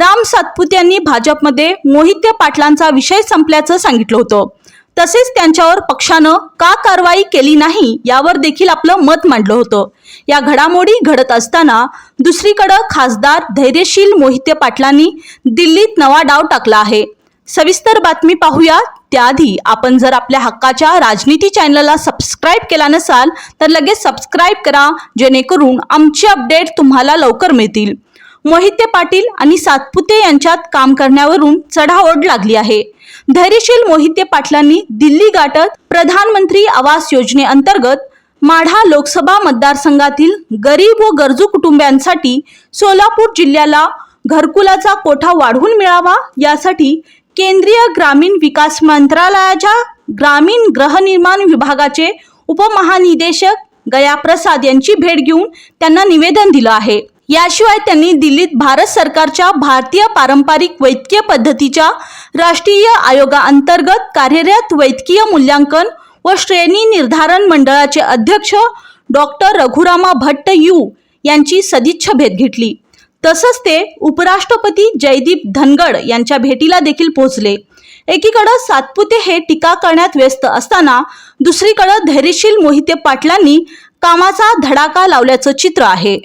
राम सातपुते यांनी भाजपमध्ये मोहित्य पाटलांचा विषय संपल्याचं सांगितलं होतं. तसेच त्यांच्यावर पक्षानं का कारवाई केली नाही यावर देखील आपलं मत मांडलं होतं. या घडामोडी घडत असताना दुसरीकडं खासदार धैर्यशील मोहिते पाटलांनी दिल्लीत नवा डाव टाकला आहे. सविस्तर बातमी पाहूया. त्याआधी आपण जर आपल्या हक्काच्या राजनीती चॅनलला सबस्क्राईब केला नसाल तर लगेच सबस्क्राईब करा जेणेकरून आमचे अपडेट तुम्हाला लवकर मिळतील. मोहिते पाटील आणि सातपुते यांच्यात काम करण्यावरून चढाओढ लागली आहे. धैर्यशील मोहिते पाटलांनी दिल्ली गाठत प्रधानमंत्री आवास योजनेअंतर्गत माढा लोकसभा मतदारसंघातील गरीब व गरजू कुटुंबियांसाठी सोलापूर जिल्ह्याला घरकुलाचा कोठा वाढवून मिळावा यासाठी केंद्रीय ग्रामीण विकास मंत्रालयाच्या ग्रामीण गृहनिर्माण विभागाचे उपमहानिदेशक गया प्रसाद यांची भेट घेऊन त्यांना निवेदन दिलं आहे. याशिवाय त्यांनी दिल्लीत भारत सरकारच्या भारतीय पारंपरिक वैद्यकीय पद्धतीच्या राष्ट्रीय आयोगाअंतर्गत कार्यरत वैद्यकीय मूल्यांकन व श्रेणी निर्धारण मंडळाचे अध्यक्ष डॉक्टर रघुरामा भट्ट यू यांची सदिच्छा भेट घेतली. तसंच ते उपराष्ट्रपती जयदीप धनगड यांच्या भेटीला देखील पोहोचले. एकीकडं सातपुते हे टीका करण्यात व्यस्त असताना दुसरीकडं धैर्यशील मोहिते पाटलांनी कामाचा धडाका लावल्याचं चित्र आहे.